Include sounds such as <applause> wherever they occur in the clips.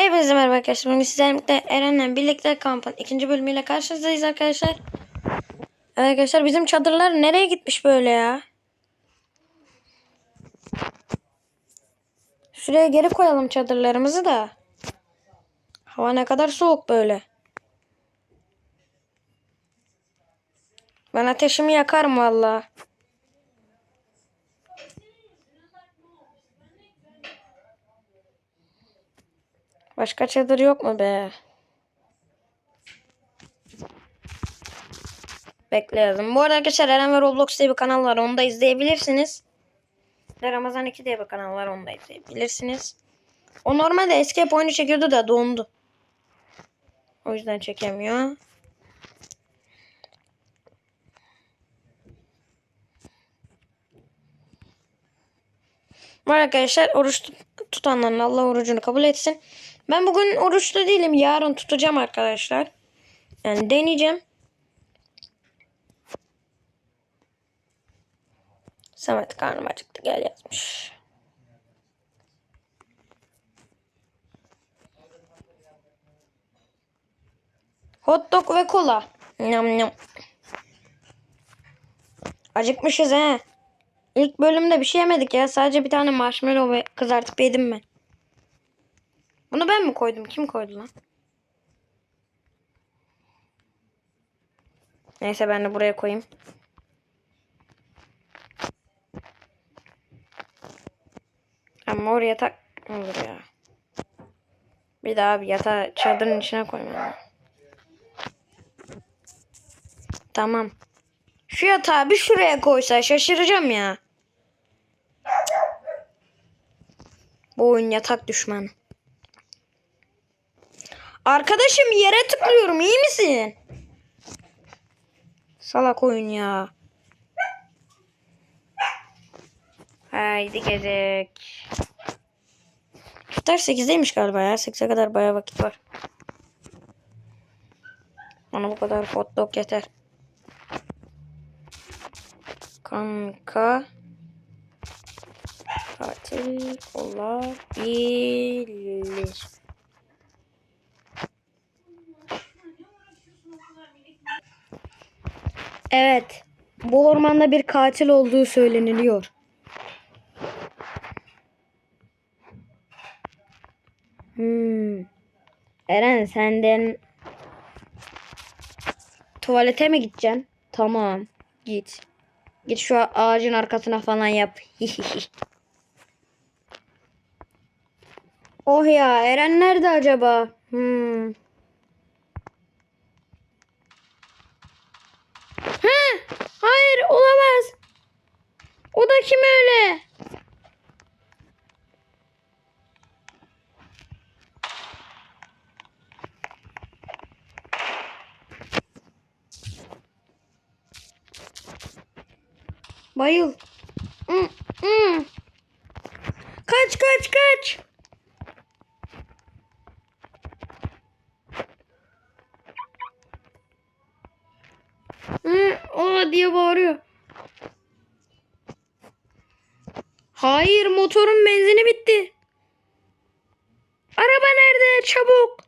Hepinize merhaba arkadaşlar. Bugün sizlerle birlikte Eren'le birlikte kampın ikinci bölümüyle karşınızdayız arkadaşlar. Arkadaşlar bizim çadırlar nereye gitmiş böyle ya? Şuraya geri koyalım çadırlarımızı da. Hava ne kadar soğuk böyle. Ben ateşimi yakarım valla. Başka çadır yok mu be? Bekle yazın. Bu arada arkadaşlar Eren ve Roblox diye bir kanal var. Onu da izleyebilirsiniz. Ramazan 2 diye bir kanal var. Onu da izleyebilirsiniz. O normalde eski hep oyunu çekiyordu da dondu. O yüzden çekemiyor. Var arkadaşlar oruç tut- tutanların Allah orucunu kabul etsin. Ben bugün oruçlu değilim. Yarın tutacağım arkadaşlar. Yani deneyeceğim. Samet karnım acıktı gel yazmış. Hot dog ve kola. Nyam nyam. Acıkmışız he. İlk bölümde bir şey yemedik ya. Sadece bir tane marshmallow ve kızartıp yedim ben. Bunu ben mi koydum? Kim koydu lan? Neyse ben de buraya koyayım. Ama oraya tak olur ya. Bir daha bir yatağı çadırın içine koymam. Tamam. Şu yatağı bir şuraya koysa şaşıracağım ya. Bu oyun yatak düşmanı. Arkadaşım yere tıklıyorum iyi misin? Salak oyun ya. Haydi gezek. İftar 8'deymiş galiba ya. 8'e kadar bayağı vakit var. Bana bu kadar hot dog yeter. Kanka. Katil olabilir. Evet. Bu ormanda bir katil olduğu söyleniliyor. Hmm. Eren senden tuvalete mi gideceksin? Tamam. Git. Git şu ağacın arkasına falan yap. <laughs> oh ya Eren nerede acaba? Hmm. Ha, hayır olamaz. O da kim öyle? Bayıl. Kaç kaç kaç. Hı, diye bağırıyor. Hayır motorun benzini bitti. Araba nerede? Çabuk.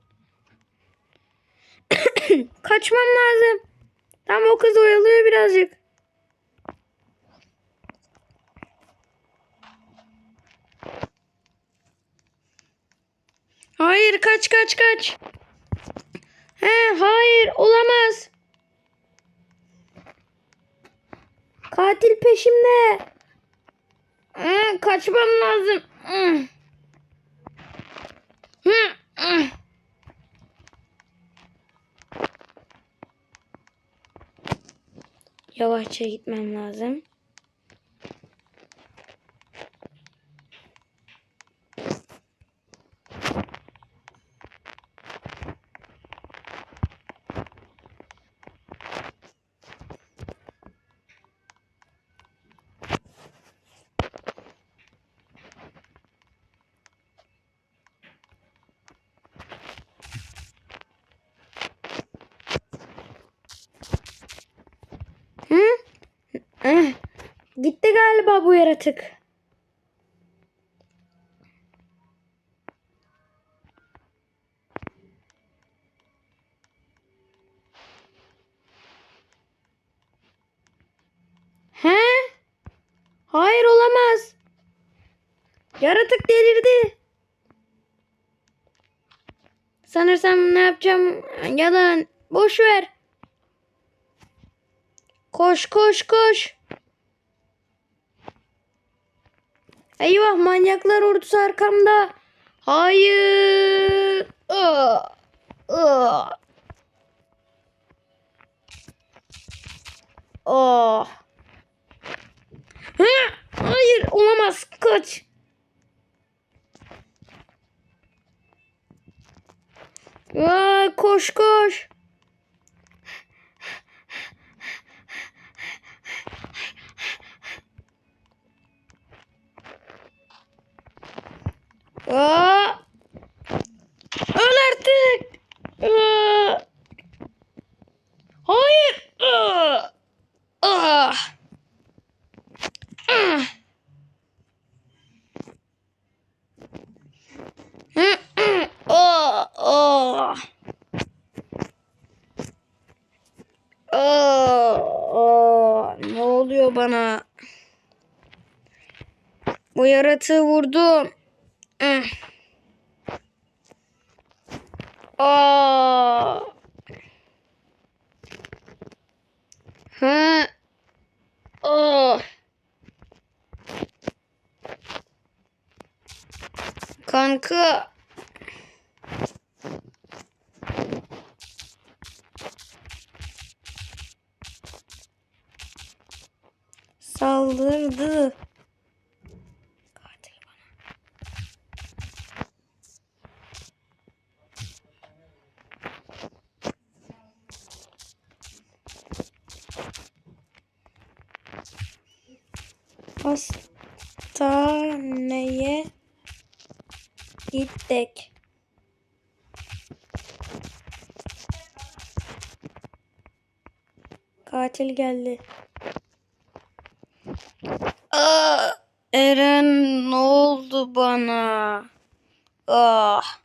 <coughs> Kaçmam lazım. Tam o kız oyalıyor birazcık. Hayır kaç kaç kaç. He hayır olamaz. Katil peşimde. Kaçmam lazım. Yavaşça gitmem lazım. galiba bu yaratık. He? Hayır olamaz. Yaratık delirdi. Sanırsam ne yapacağım yalan. Boş ver. Koş koş koş. Eyvah manyaklar ordusu arkamda. Hayır. Aa, aa. Oh. Hı, hayır olamaz kaç. Aa, koş koş. Aa! Öl artık. Aa! Hayır. Aa! Aa! Ne oluyor bana? Bu yaratığı vurdum. Ah. Aa. Ha. Oh. Kanka. Saldırdı. Hastaneye gittik. Katil geldi. Aa, Eren ne oldu bana? Ah.